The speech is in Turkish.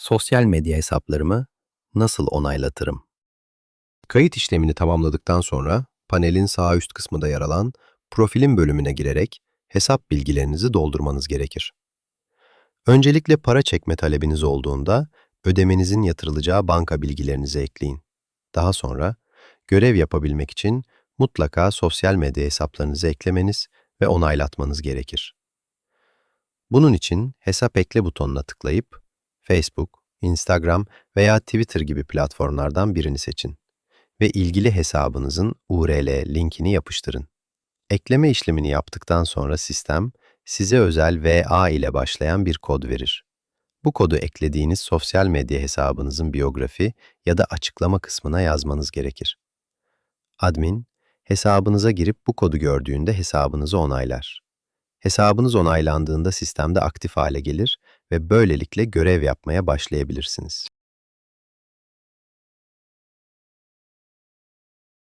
Sosyal medya hesaplarımı nasıl onaylatırım? Kayıt işlemini tamamladıktan sonra panelin sağ üst kısmında yer alan Profilin bölümüne girerek hesap bilgilerinizi doldurmanız gerekir. Öncelikle para çekme talebiniz olduğunda ödemenizin yatırılacağı banka bilgilerinizi ekleyin. Daha sonra görev yapabilmek için mutlaka sosyal medya hesaplarınızı eklemeniz ve onaylatmanız gerekir. Bunun için hesap ekle butonuna tıklayıp Facebook, Instagram veya Twitter gibi platformlardan birini seçin ve ilgili hesabınızın URL linkini yapıştırın. Ekleme işlemini yaptıktan sonra sistem size özel VA ile başlayan bir kod verir. Bu kodu eklediğiniz sosyal medya hesabınızın biyografi ya da açıklama kısmına yazmanız gerekir. Admin, hesabınıza girip bu kodu gördüğünde hesabınızı onaylar. Hesabınız onaylandığında sistemde aktif hale gelir ve böylelikle görev yapmaya başlayabilirsiniz.